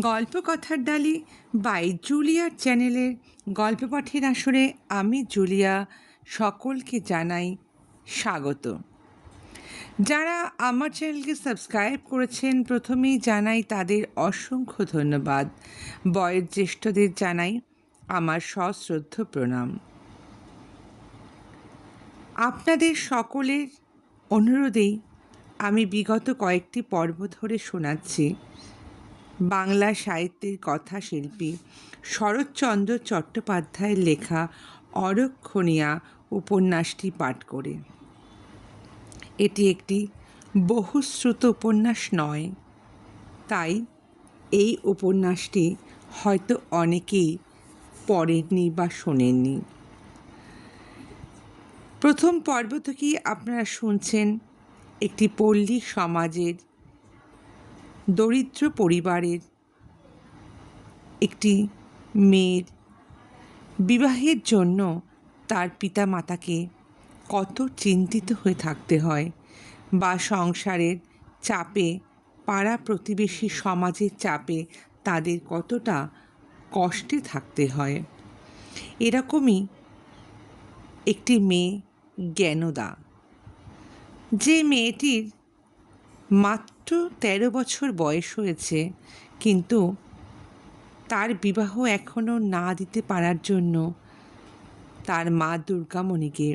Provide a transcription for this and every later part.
গল্প কথার ডালি বাই জুলিয়ার চ্যানেলের গল্প পাঠের আসরে আমি জুলিয়া সকলকে জানাই স্বাগত। যারা আমার চ্যানেলকে সাবস্ক্রাইব করেছেন, প্রথমেই জানাই তাদের অসংখ্য ধন্যবাদ। বয়ের জ্যেষ্ঠদের জানাই আমার সশ্রদ্ধ প্রণাম। আপনাদের সকলের অনুরোধেই আমি বিগত কয়েকটি পর্ব ধরে শোনাচ্ছি। বাংলা সাহিত্যের কথা শিল্পী শরৎচন্দ্র চট্টোপাধ্যায়ের লেখা অরক্ষণীয়া উপন্যাসটি পাঠ করে। এটি একটি বহুশ্রুত উপন্যাস নয়, তাই এই উপন্যাসটি হয়তো অনেকেই পড়েননি বা শোনেননি। প্রথম পর্ব থেকেই আপনারা শুনছেন একটি পল্লী সমাজের দরিদ্র পরিবারের একটি মেয়ের বিবাহের জন্য তার পিতামাতাকে কত চিন্তিত হয়ে থাকতে হয় বা সংসারের চাপে, পাড়া প্রতিবেশী সমাজের চাপে তাদের কতটা কষ্টে থাকতে হয়। এরকমই একটি মেয়ে জ্ঞানদা। যে মেয়েটির মাত্র তেরো বছর বয়স হয়েছে, কিন্তু তার বিবাহ এখনও না দিতে পারার জন্য তার মা দুর্গামণিকে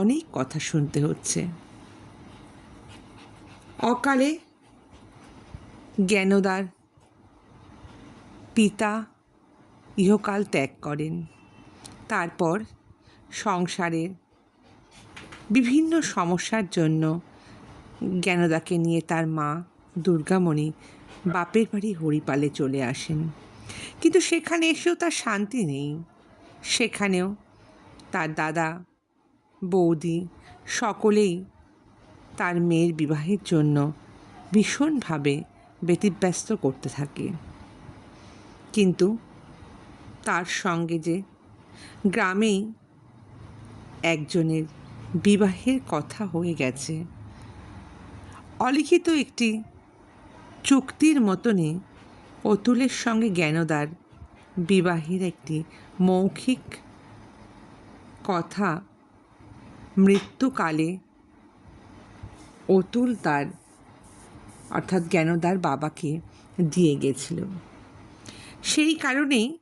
অনেক কথা শুনতে হচ্ছে। অকালে জ্ঞানদার পিতা ইহকাল ত্যাগ করেন। তারপর সংসারের বিভিন্ন সমস্যার জন্য জ্ঞানদাকে নিয়ে তার মা দুর্গামণি বাপের বাড়ি হরিপালে চলে আসেন। কিন্তু সেখানে এসেও তার শান্তি নেই। সেখানেও তার দাদা, বৌদি সকলেই তার মেয়ের বিবাহের জন্য ভীষণভাবে ব্যতিব্যস্ত করতে থাকে। কিন্তু তার সঙ্গে যে গ্রামেই একজনের বিবাহের কথা হয়ে গেছে অলিখিত একটি চুক্তির মতনই অতুলের সঙ্গে জ্ঞানদার বিবাহের একটি মৌখিক কথা মৃত্যুকালে অতুল তার, অর্থাৎ জ্ঞানদার বাবাকে দিয়ে গেছিল। সেই কারণেই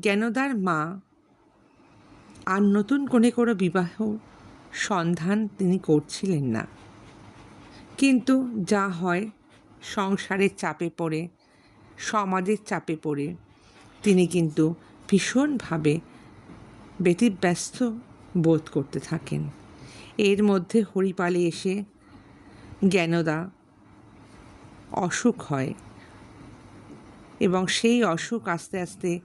জ্ঞানদার মা আর নতুন করে কোনো বিবাহ সন্ধান তিনি করছিলেন না। কিন্তু যা হয় সংসারের চাপে পড়ে, সমাজের চাপে পড়ে। তিনি কিন্তু ভীষণভাবে ব্যতিব্যস্ত বোধ করতে থাকেন। এর মধ্যে হরিপালে এসে জ্ঞানদা অসুখ হয় এবং সেই অসুখ আস্তে আস্তে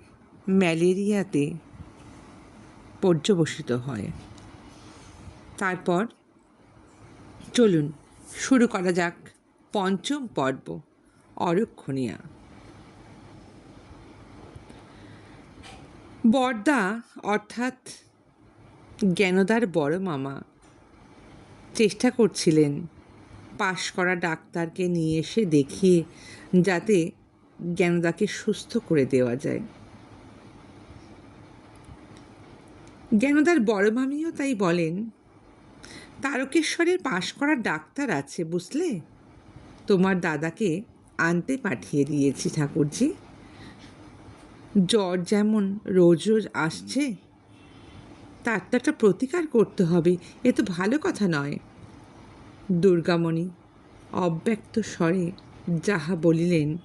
ম্যালেরিয়াতে পর্যবসিত হয়। তারপর চলুন শুরু করা যাক পঞ্চম পর্ব, অরক্ষণীয়া। বর্দা, অর্থাৎ জ্ঞানদার বড় মামা, চেষ্টা করছিলেন পাশ করা ডাক্তারকে নিয়ে এসে দেখিয়ে যাতে জ্ঞানদাকে সুস্থ করে দেওয়া যায়। জ্ঞানদার বড় মামিও তাই বলেন তারকেশ্বরের পাশ করার ডাক্তার আছে, বুঝলে? তোমার দাদাকে আনতে পাঠিয়ে দিয়েছি, ঠাকুরজি। জ্বর যেমন রোজ রোজ আসছে, তার তো একটা প্রতিকার করতে হবে, এ তো ভালো কথা নয়। দুর্গামণি অব্যক্ত স্বরে যাহা বলিলেন,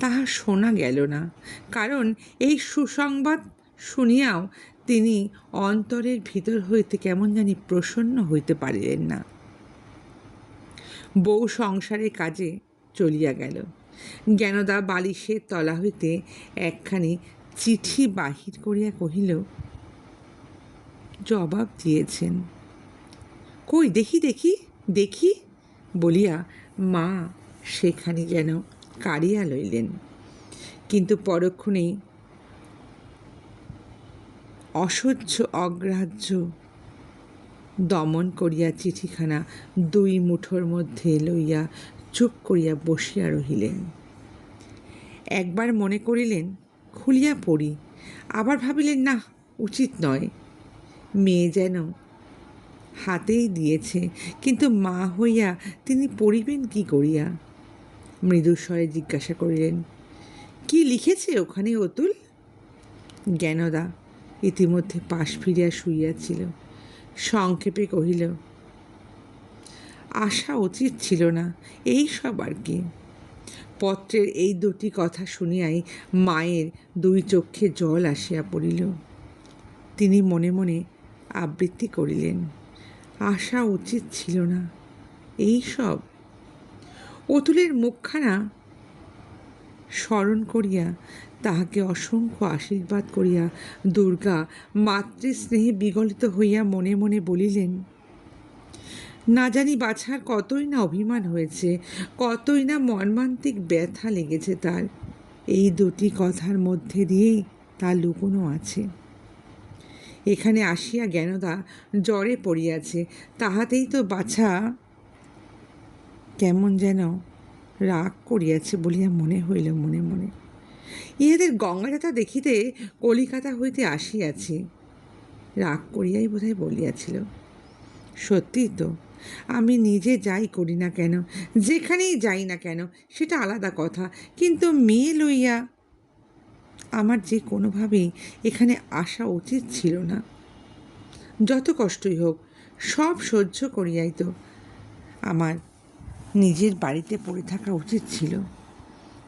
তাহা শোনা গেল না। কারণ এই সুসংবাদ শুনিয়াও তিনি অন্তরের ভিতর হইতে কেমন জানি প্রসন্ন হইতে পারিলেন না। বউ সংসারের কাজে চলিয়া গেল। জ্ঞানদা বালিশের তলা হইতে একখানি চিঠি বাহির করিয়া কহিল, জবাব দিয়েছেন। কই, দেখি দেখি দেখি? বলিয়া মা সেখানে যেন কাড়িয়া লইলেন। কিন্তু পরক্ষণেই অসহ্য, অগ্রাহ্য। দমন করিয়া চিঠিখানা দুই মুঠোর মধ্যে লইয়া চুপ করিয়া বসিয়া রহিলেন। একবার মনে করিলেন, খুলিয়া পড়ি। আবার ভাবিলেন না উচিত নয়। মেয়ে যেন হাতেই দিয়েছে, কিন্তু মা হইয়া তিনি পড়িবেন কি করিয়া? মৃদুস্বরে জিজ্ঞাসা করিলেন, কি লিখেছে ওখানে অতুল? জ্ঞানদা ইতিমধ্যে পাশ ফিরিয়া শুইয়াছিল সংক্ষেপে কহিল আসা উচিত ছিল না, এই সব আর কি পত্রের এই দুটি কথা শুনিয়াই মায়ের দুই চক্ষে জল আসিয়া পড়িল। তিনি মনে মনে আবৃত্তি করিলেন আসা উচিত ছিল না, এই সব অতুলের মুখখানা স্মরণ করিয়া তাহাকে অসংখ্য আশীর্বাদ করিয়া দুর্গা মাতৃস্নেহে বিগলিত হইয়া মনে মনে বলিলেন, না জানি বাছার কতই না অভিমান হয়েছে, কতই না মর্মান্তিক ব্যথা লেগেছে তার। এই দুটি কথার মধ্যে দিয়েই তা লুকোনো আছে। এখানে আসিয়া জ্ঞানদা জ্বরে পড়িয়াছে, তাহাতেই তো বাছা কেমন যেন রাগ করিয়াছে বলিয়া মনে হইল মনে মনে। ইহাদের গঙ্গাযাত্রা দেখিতে কলিকাতা হইতে আসিয়াছে। রাগ করিয়াই বোধহয় বলিয়াছিল। সত্যিই তো, আমি নিজে যাই করি না কেন, যেখানেই যাই না কেন, সেটা আলাদা কথা। কিন্তু মেয়ে লইয়া আমার যে কোনোভাবেই এখানে আসা উচিত ছিল না। যত কষ্টই হোক, সব সহ্য করিয়াই তো আমার নিজের বাড়িতে পড়ে থাকা উচিত ছিল।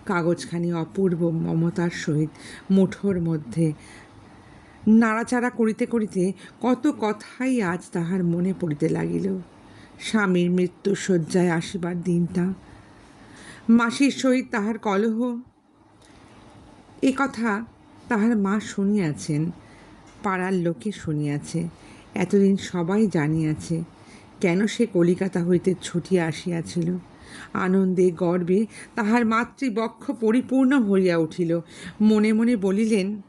কাগজখানি অপূর্ব মমতার সহিত মুঠোর মধ্যে। নাড়াচাড়া করিতে করিতে কত কথাই আজ তাহার মনে পড়িতে লাগিল। স্বামীর মৃত্যু শয্যায় আসিবার দিনটা মাসির সহিত তাহার কলহ। এ কথা তাহার মা শুনিয়াছেন, পাড়ার লোকে শুনিয়াছে, এতদিন সবাই জানিয়াছে, কেন সে কলিকাতা হইতে ছুটিয়া আসিয়াছিল। আনন্দে গর্বে তাহার মাতৃবক্ষ পরিপূর্ণ হইয়া উঠিল। মনে মনে বলিলেন,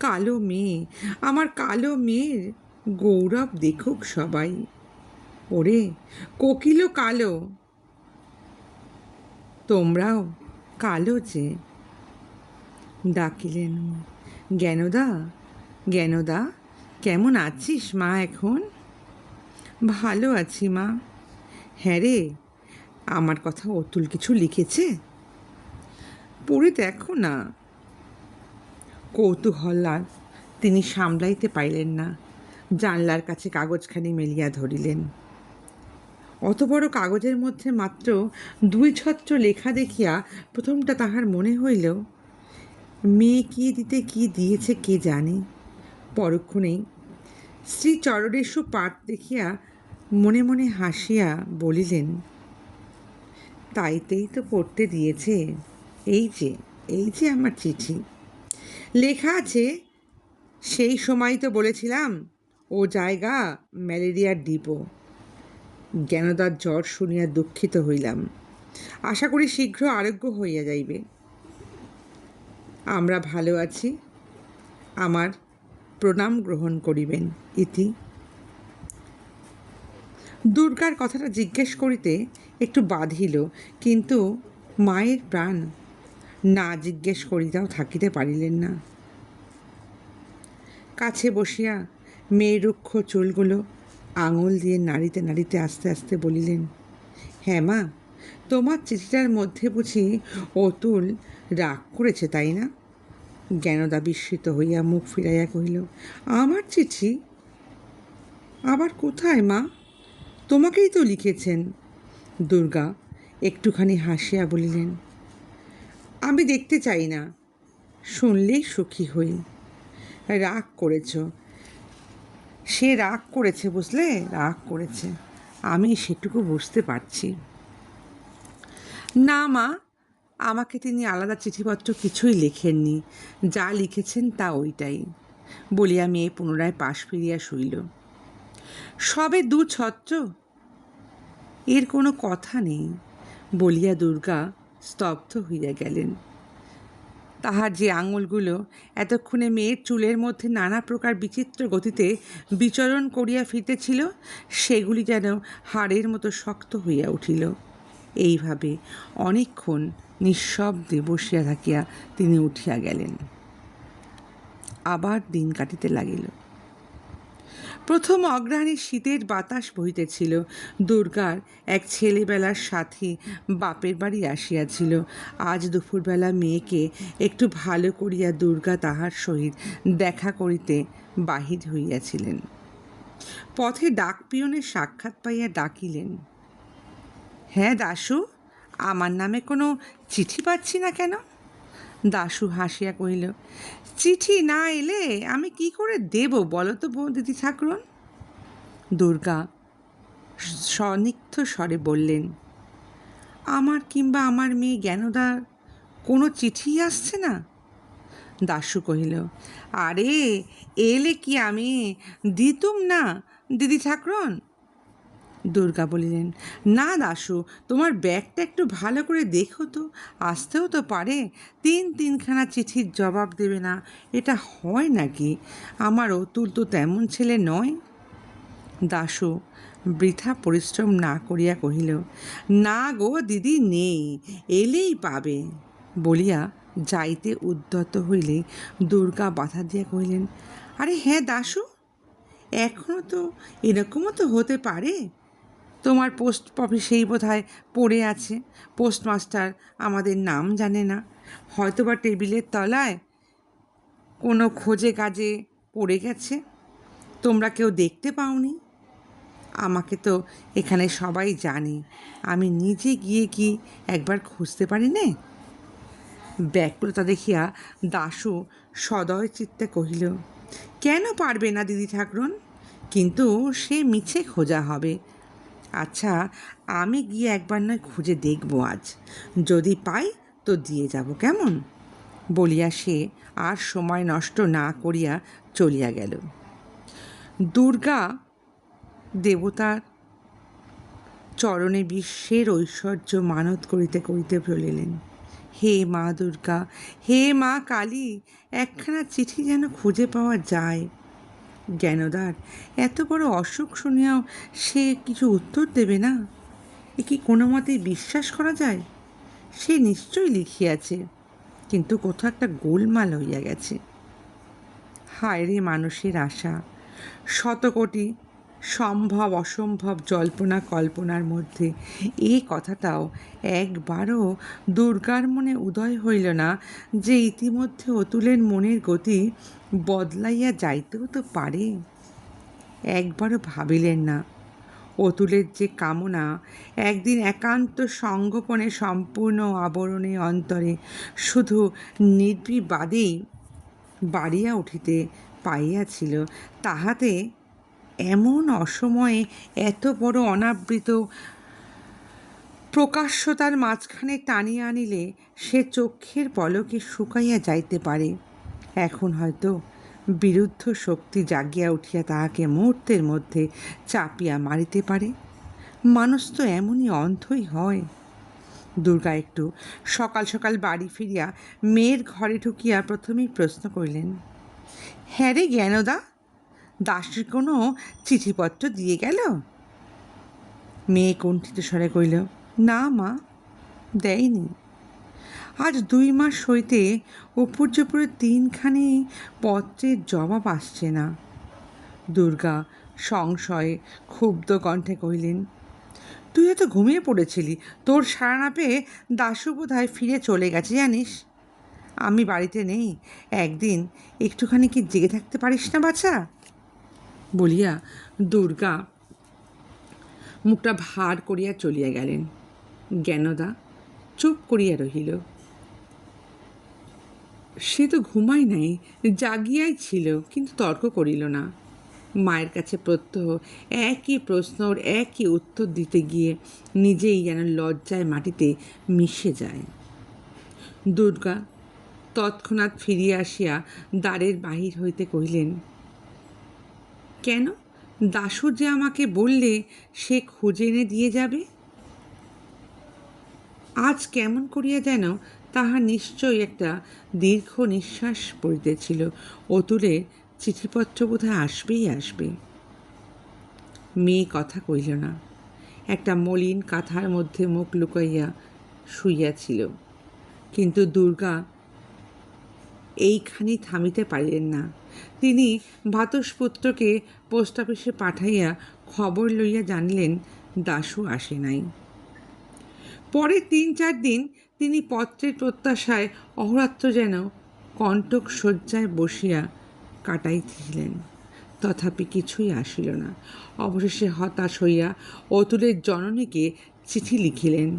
কালো মেয়ে, আমার কালো মেয়ের গৌরব দেখুক সবাই। ওরে কোকিলও কালো, তোমরাও কালো যে। ডাকিলেন জ্ঞানদা জ্ঞানদা, কেমন আছিস মা এখন? ভালো আছি মা। হ্যাঁ রে আমার কথা অতুল কিছু লিখেছে? পড়ে দেখো না। কৌতূহল তিনি সামলাইতে পাইলেন না। জানলার কাছে কাগজখানি মেলিয়া ধরিলেন। অত বড় কাগজের মধ্যে মাত্র দুই ছত্র লেখা দেখিয়া প্রথমটা তাহার মনে হইল, মেয়ে কি দিতে কি দিয়েছে কে জানে। পরক্ষণেই শ্রী চরণেশু পাঠ দেখিয়া মনে মনে হাসিয়া বলিলেন তাইতেই তো পড়তে দিয়েছে। এই যে এই যে আমার চিঠি। লেখা আছে, সেই সময় তো বলেছিলাম, ও জায়গা ম্যালেরিয়ার ডিপো। জ্ঞানদার জ্বর শুনিয়া দুঃখিত হইলাম। আশা করি শীঘ্র আরোগ্য হইয়া যাইবে। আমরা ভালো আছি। আমার প্রণাম গ্রহণ করিবেন, ইতি দুর্গার কথাটা জিজ্ঞেস করিতে একটু বাধিল, কিন্তু মায়ের প্রাণ না জিজ্ঞেস করিতেও থাকিতে পারিলেন না। কাছে বসিয়া মেয়ের রুক্ষ চুলগুলো আঙুল দিয়ে নাড়িতে নাড়িতে আস্তে আস্তে বলিলেন হ্যাঁ মা, তোমার চিঠিটার মধ্যে বুঝি অতুল রাগ করেছে, তাই না? জ্ঞানদা বিস্মিত হইয়া মুখ ফিরাইয়া কহিল, আমার চিঠি? আবার কোথায় মা? তোমাকেই তো লিখেছেন। দুর্গা একটুখানি হাসিয়া বলিলেন, আমি দেখতে চাই না, শুনলেই সুখী হই। রাগ করেছ। সে রাগ করেছে বুঝলে? রাগ করেছে। আমি সেটুকু বুঝতে পারছি। না মা, আমাকে তিনি আলাদা চিঠিপত্র কিছুই লেখেননি। যা লিখেছেন তা ওইটাই। বলিয়া মেয়ে পুনরায় পাশ ফিরিয়া শুইল। সবে দু ছত্র? এর কোনো কথা নেই, বলিয়া দুর্গা স্তব্ধ হইয়া গেলেন। তাহার যে আঙুলগুলো এতক্ষণে মেয়ের চুলের মধ্যে নানা প্রকার বিচিত্র গতিতে বিচরণ করিয়া ফিরতেছিল, সেগুলি যেন হাড়ের মতো শক্ত হইয়া উঠিল। এইভাবে অনেকক্ষণ নিঃশব্দে বসিয়া থাকিয়া তিনি উঠিয়া গেলেন। আবার দিন কাটিতে লাগিল। প্রথম অগ্রহাণী শীতের বাতাস বহিতেছিল। দুর্গার এক ছেলেবেলার সাথী বাপের বাড়ি আসিয়াছিল। আজ দুপুরবেলা মেয়েকে একটু ভালো করিয়া দুর্গা তাহার সহিত দেখা করিতে বাহির হইয়াছিলেন। পথে ডাক পিয়নের সাক্ষাৎ পাইয়া ডাকিলেন হ্যাঁ দাশু, আমার নামে কোনো চিঠি পাচ্ছি না কেন? দাশু হাসিয়া কহিল চিঠি না এলে আমি কি করে দেব বলো তো দিদি ঠাকুরন? দুর্গা স্বনিগ্ধ স্বরে বললেন, আমার কিংবা আমার মেয়ে জ্ঞানদার কোনো চিঠি আসছে না? দাশু কহিল, আরে, এলে কি আমি দিতুম না, দিদি ঠাকুরন? দুর্গা বলিলেন, না দাশু, তোমার ব্যাগটা একটু ভালো করে দেখো তো, আসতেও তো পারে, তিন তিনখানা চিঠির জবাব দেবে না, এটা হয় নাকি? আমার অতুল তো তেমন ছেলে নয়। দাশু বৃথা পরিশ্রম না করিয়া কহিল, না গো দিদি, নেই, এলেই পাবে। বলিয়া যাইতে উদ্যত হইলে দুর্গা বাধা দিয়া কহিলেন, আরে হ্যাঁ দাশু এখনও তো এরকমও তো হতে পারে। তোমার পোস্ট অফিসেই বোধ হয় পড়ে আছে। পোস্টমাস্টার আমাদের নাম জানে না। হয়তো বা টেবিলের তলায় কোনো খোঁজে কাজে পড়ে গেছে। তোমরা কেউ দেখতে পাওনি? আমাকে তো এখানে সবাই জানে। আমি নিজে গিয়ে কি একবার খুঁজতে পারি নে ব্যাকুলতা দেখিয়া দাশু সদয় চিত্তে কহিল, কেন পারবে না দিদি ঠাকুরন? কিন্তু সে মিছে খোঁজা হবে। আচ্ছা আমি গিয়ে একবার নয় খুঁজে দেখব আজ। যদি পাই তো দিয়ে যাব, কেমন? বলিয়া সে আর সময় নষ্ট না করিয়া চলিয়া গেল। দুর্গা দেবতার চরণে বিশ্বের ঐশ্বর্য মানত করিতে করিতে চলিলেন হে মা দুর্গা, হে মা কালী, একখানা চিঠি যেন খুঁজে পাওয়া যায়। জ্ঞানদার। এত বড় অসুখ শুনিয়াও সে কিছু উত্তর দেবে না। এ কি কোনো মতেই বিশ্বাস করা যায়? সে নিশ্চয়ই লিখিয়াছে, কিন্তু কোথাও একটা গোলমাল হইয়া গেছে। হায় রে মানুষের আশা! শতকোটি সম্ভব, অসম্ভব জল্পনা কল্পনার মধ্যে। এই কথাটাও একবারও দুর্গার মনে উদয় হইল না যে ইতিমধ্যে অতুলের মনের গতি বদলাইয়া যাইতেও তো পারে। একবারও ভাবিলেন না। অতুলের যে কামনা, একদিন একান্ত সঙ্গোপনে সম্পূর্ণ আবরণে, অন্তরে শুধু নির্বিবাদেই বাড়িয়া উঠিতে পাইয়াছিল, তাহাতে এমন অসময়ে এত বড় অনাবৃত প্রকাশ্যতার মাঝখানে টানিয়া আনিলে সে চক্ষের পলকে শুকাইয়া যাইতে পারে। এখন হয়তো বিরুদ্ধ শক্তি জাগিয়া উঠিয়া তাহাকে মুহূর্তের মধ্যে চাপিয়া মারিতে পারে। মানুষ তো এমনই অন্ধই হয়। দুর্গা একটু সকাল সকাল বাড়ি ফিরিয়া মেয়ের ঘরে ঢুকিয়া প্রথমেই প্রশ্ন করিলেন হ্যাঁ রে জ্ঞানদা দাসের কোনো চিঠিপত্র দিয়ে গেল? মেয়ে কণ্ঠিত স্বরে কইল, না মা, দেয়নি। আজ দুই মাস হইতে উপর্যপুরে তিনখানি পত্রের জবাব আসছে না। দুর্গা সংশয়ে ক্ষুব্ধ কণ্ঠে কহিলেন, তুই হয়তো ঘুমিয়ে পড়েছিলি? তোর সারা না পেয়ে দাসু বোধহয় ফিরে চলে গেছে, জানিস? আমি বাড়িতে নেই। একদিন একটুখানি কি জেগে থাকতে পারিস না, বাছা? বলিয়া দুর্গা মুখটা ভার করিয়া চলিয়া গেলেন। জ্ঞানদা চুপ করিয়া রহিল। সে তো ঘুমাই নাই, জাগিয়াই ছিল, কিন্তু তর্ক করিল না। মায়ের কাছে প্রত্যহ একই প্রশ্ন ওর একই উত্তর দিতে গিয়ে নিজেই যেন লজ্জায় মাটিতে মিশে যায়। দুর্গা তৎক্ষণাৎ ফিরিয়া আসিয়া দ্বারের বাহির হইতে কহিলেন কেন? দাসু যে আমাকে বললে, সে খুঁজে এনে দিয়ে যাবে? আজ কেমন করিয়া যেন তাহা নিশ্চয়ই একটা দীর্ঘ নিঃশ্বাস পড়িতেছিল। অতুলের চিঠিপত্র বোধহয় আসবেই আসবে। মেয়ে কথা কইল না। একটা মলিন কাঁথার মধ্যে মুখ লুকাইয়া শুইয়াছিল। কিন্তু দুর্গা এইখানেই থামিতে পারিলেন না। তিনি ভাতসপুত্রকে পোস্ট অফিসে পাঠাইয়া খবর লইয়া জানিলেন দাশু আসে নাই। পরে তিন চার দিন তিনি পত্রের প্রত্যাশায় অহরাত্র যেন কণ্টক শয্যায় বসিয়া কাটাইতেছিলেন। তথাপি কিছুই আসিল না। অবশেষে হতাশ হইয়া অতুলের জননীকে চিঠি লিখিলেন।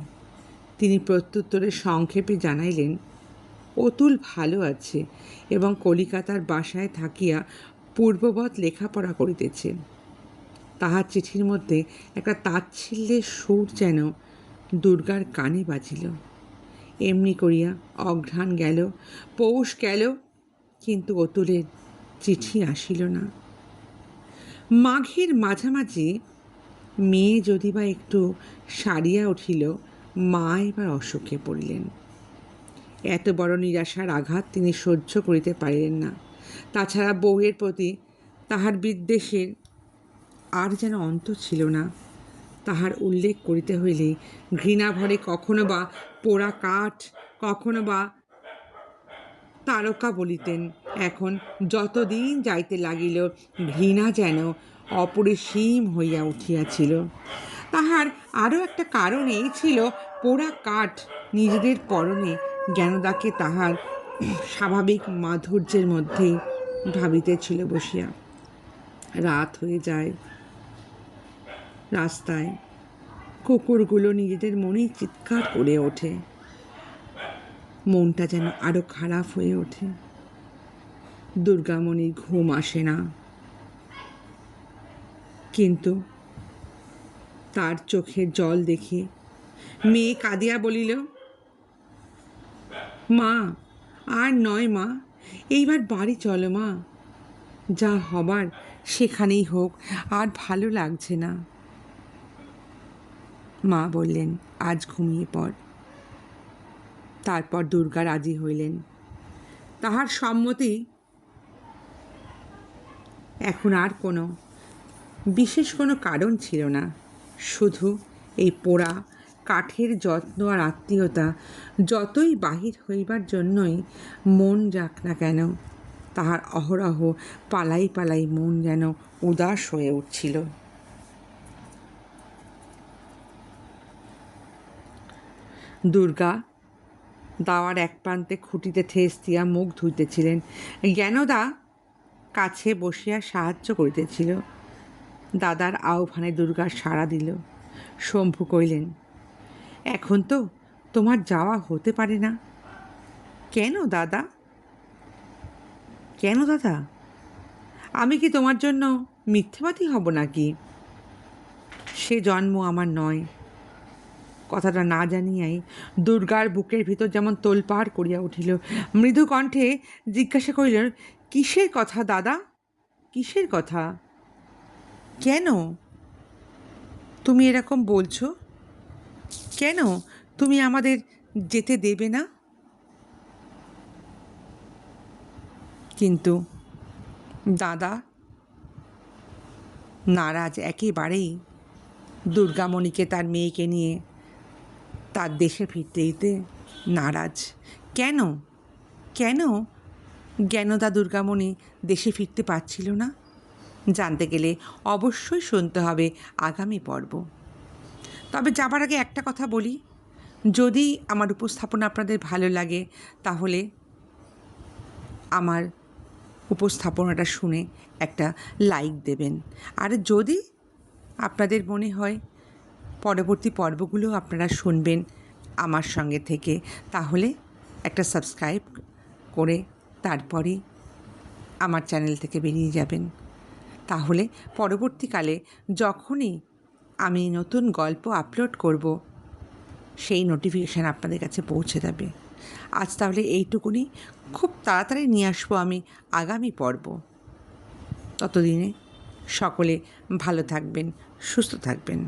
তিনি প্রত্যুত্তরে সংক্ষেপে জানাইলেন অতুল ভালো আছে এবং কলিকাতার বাসায় থাকিয়া পূর্ববৎ লেখাপড়া করিতেছে। তাহার চিঠির মধ্যে একটা তাচ্ছিল্যের সুর যেন দুর্গার কানে বাজিল। এমনি করিয়া অঘ্রাণ গেল, পৌষ গেল, কিন্তু অতুলের চিঠি আসিল না। মাঘের মাঝামাঝি মেয়ে যদি বা একটু সারিয়া উঠিল, মা এবার অসুখে পড়িলেন। এত বড় নিরাশার আঘাত তিনি সহ্য করিতে পারিলেন না। তাছাড়া বউয়ের প্রতি তাহার বিদ্বেষের আর যেন অন্ত ছিল না। তাহার উল্লেখ করিতে হইলে ঘৃণাভরে কখনো বা পোড়া কাঠ, কখনো বা তারকা বলিতেন। এখন যতদিন যাইতে লাগিল, ঘৃণা যেন অপরিসীম হইয়া উঠিয়াছিল। তাহার আরও একটা কারণ এই ছিল, পোড়া কাঠ নিজেদের পরনে জ্ঞানদাকে তাহার স্বাভাবিক মাধুর্যের মধ্যেই ভাবিতেছিল বসিয়া। রাত হয়ে যায় রাস্তায়। কুকুরগুলো নিজেদের মনেই চিৎকার করে ওঠে। মনটা যেন আরও খারাপ হয়ে ওঠে। দুর্গামণির ঘুম আসে না। কিন্তু তার চোখের জল দেখে মেয়ে কাঁদিয়া বলিল মা, আর নয় মা, এইবার বাড়ি চলো মা। যা হবার সেখানেই হোক, আর ভালো লাগছে না। মা বললেন, আজ ঘুমিয়ে পড়। তারপর দুর্গা রাজি হইলেন। তাহার সম্মতি এখন আর কোনো, বিশেষ কোনো কারণ ছিল না। শুধু এই পোড়া কাঠের যত্ন আর আত্মীয়তা যতই বাহির হইবার জন্যই মন যাক না কেন, তাহার অহরহ পালাই পালাই মন যেন উদাস হয়ে উঠছিল। দুর্গা, দাওয়ার এক প্রান্তে খুঁটিতে ঠেস দিয়া মুখ ধুইতেছিলেন। জ্ঞানদা কাছে বসিয়া সাহায্য করিতেছিল। দাদার আহ্বানে দুর্গা সাড়া দিল। শম্ভু কইলেন এখন তো তোমার যাওয়া হতে পারে না। কেন দাদা? কেন দাদা? আমি কি তোমার জন্য মিথ্যেবাদী হব নাকি? সে জন্ম আমার নয়। কথাটা না জানিয়াই দুর্গার বুকের ভিতর যেমন তোলপাড় করিয়া উঠিল, মৃদু কণ্ঠে জিজ্ঞাসা করিল, কিসের কথা দাদা? কিসের কথা? কেন? তুমি এরকম বলছো? কেন তুমি আমাদের যেতে দেবে না? কিন্তু দাদা, নারাজ একেবারেই। দুর্গামণিকে তার মেয়েকে নিয়ে তার দেশে ফিরতে দিতে নারাজ। কেন? কেন জ্ঞানদা দুর্গামণি দেশে ফিরতে পারছিল না? জানতে গেলে অবশ্যই শুনতে হবে আগামী পর্ব। তবে যাবার আগে একটা কথা বলি। যদি আমার উপস্থাপনা আপনাদের ভালো লাগে, তাহলে আমার উপস্থাপনাটা শুনে একটা লাইক দেবেন। আর যদি আপনাদের মনে হয় পরবর্তী পর্বগুলো আপনারা শুনবেন আমার সঙ্গে থেকে, তাহলে একটা সাবস্ক্রাইব করে তারপরে আমার চ্যানেল থেকে বেরিয়ে যাবেন। তাহলে পরবর্তীকালে যখনই আমি নতুন গল্প আপলোড করব। সেই নোটিফিকেশান আপনাদের কাছে পৌঁছে যাবে। আজ তাহলে এইটুকুনি। খুব তাড়াতাড়ি নিয়ে আসব আমি আগামী পর্ব। ততদিনে সকলে ভালো থাকবেন, সুস্থ থাকবেন।